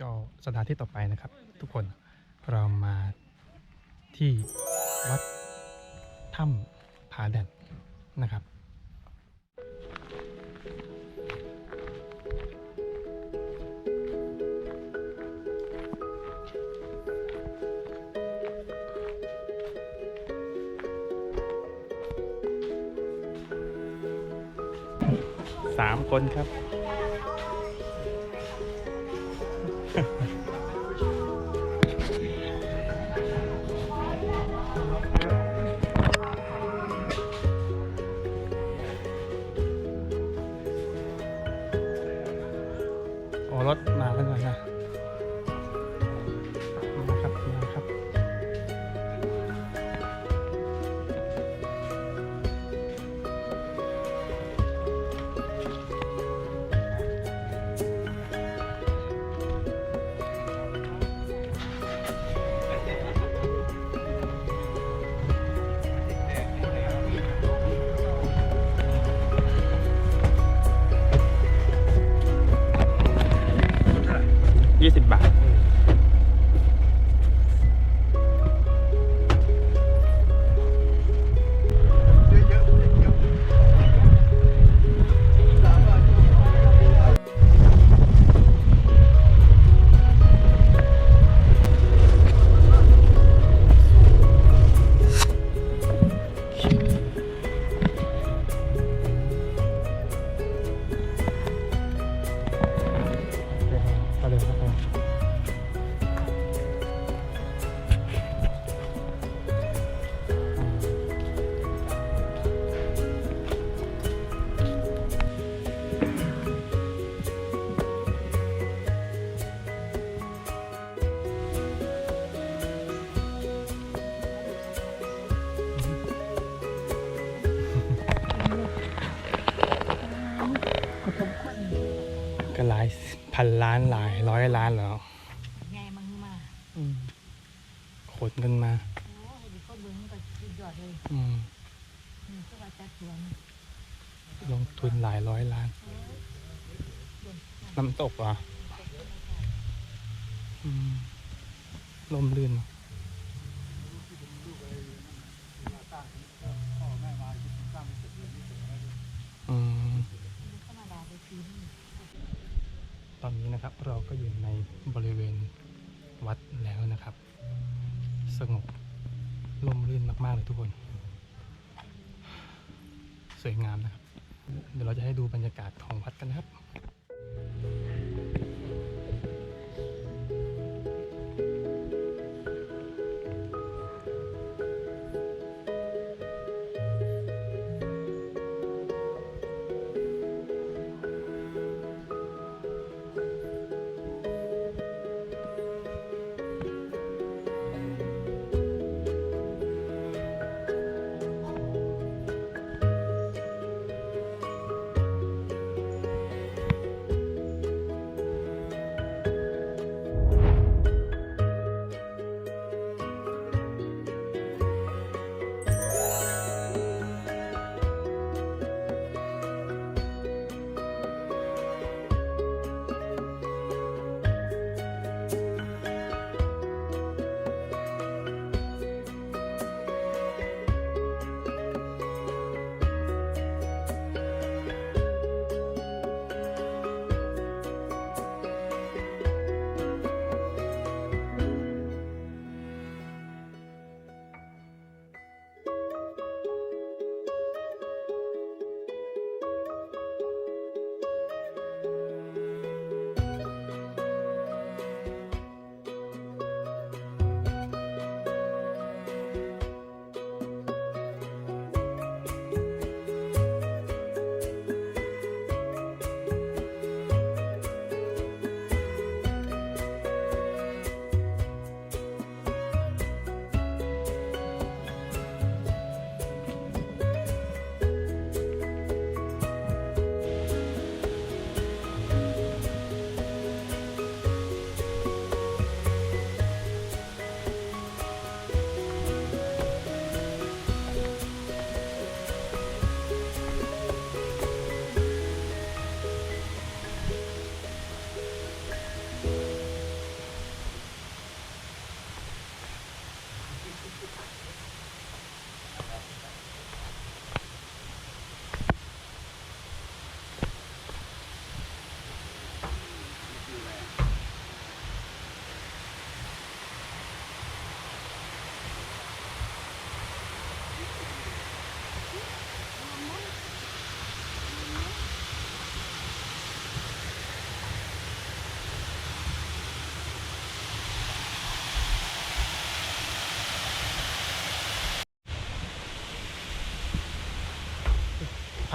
ก็สถานที่ต่อไปนะครับ ทุกคนเรามาที่วัดถ้ำผาแดดนะครับสามคนครับ ก็หลายพันล้านหลายร้อยล้านแล้วไงมันมาอืมขนเงินมาโอ้ยคนเบิ่งมันก็สุดยอดเลยอืมนี่คือว่าจัดสวนลงทุนหลายร้อยล้าน น้ำตกเหรออืมลมลื่นเนอะอืม ธรรมดาไปกิน ตอ นะครับ เราก็อยู่ในบริเวณวัดแล้วนะครับ สงบลมรื่นมาก ๆ เลยทุกคน สวยงามนะครับ เดี๋ยวเราจะให้ดูบรรยากาศของวัดกันนะครับ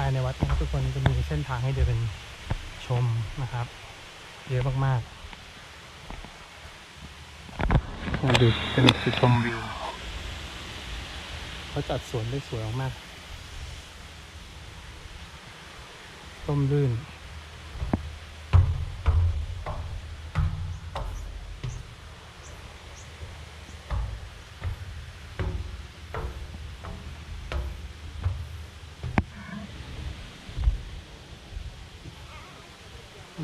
ายในวัดนะครับ ทุกคนจะมีเส้นทางให้เดินชมนะครับเยอะมากๆมาดูเป็นจุดชมวิวเขาจัดสวนได้สวยมากๆร่มรื่น อื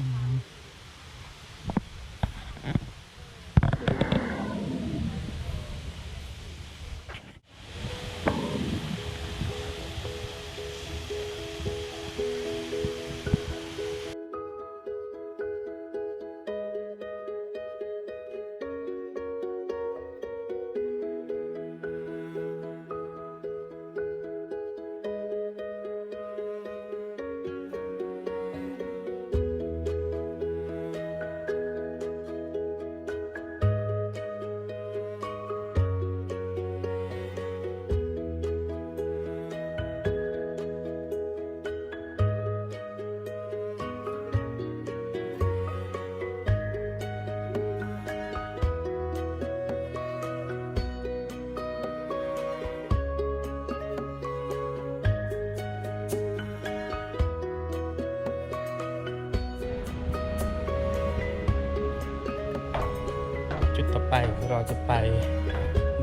ต่อไปเราจะไป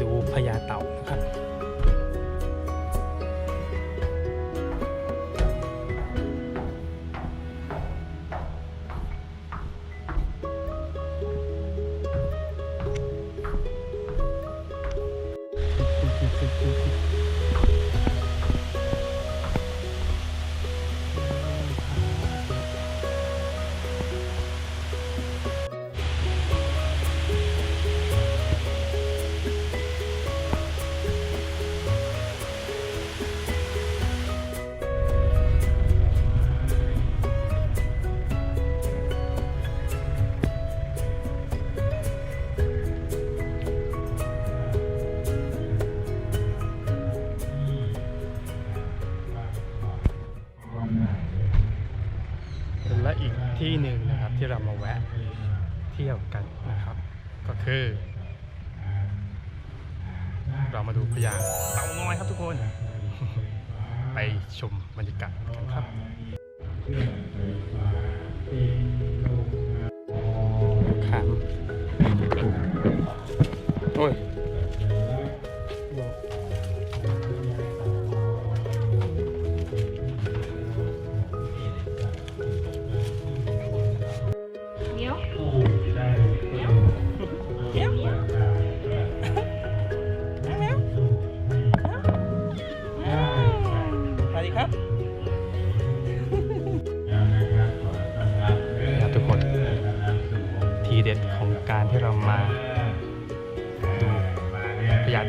ดูพญาเต่า อีกที่หนึ่งนะครับที่เรามาแวะเที่ยวกันนะครับ ก็คือ เรามาดูพญาเต่างอยครับทุกคน ไปชมบรรยากาศกันครับขามโอ้ย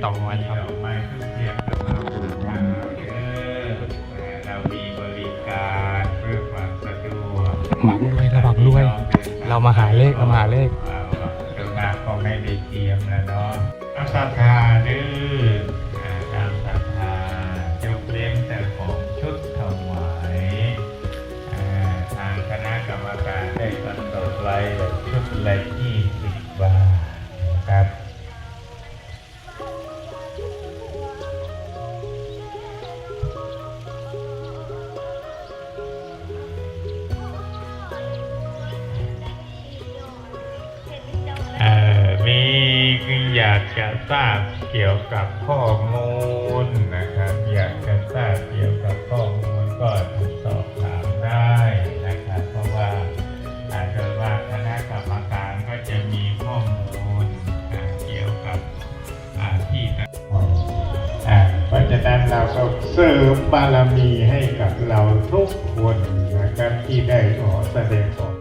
ต่างอยนครับเรามีบริกรวามสะดวกหวังรวยระวังรวย เรามาหาเลขเรามาหาเลขเดี๋ยวมาก็ไม่ได้เตรียมแล้วเนาะตามศรัทธาดื้อาตามศรัทธายกเล่นแต่ของชุดถวายทางคณะกรรมการได้กำหนดไว้ชุดละยี่สิบบาท จะทราบเกี่ยวกับข้อมูลนะครับ อยากจะทราบเกี่ยวกับข้อมูลก็สอบถามได้นะครับ เพราะว่าอาจจะว่าคณะกรรมการก็จะมีข้อมูลเกี่ยวกับที่ต่างอ่าเพราะฉะนั้นเราก็เสริมบารมีให้กับเราทุกคนนะครับที่ได้ขอแสดงออก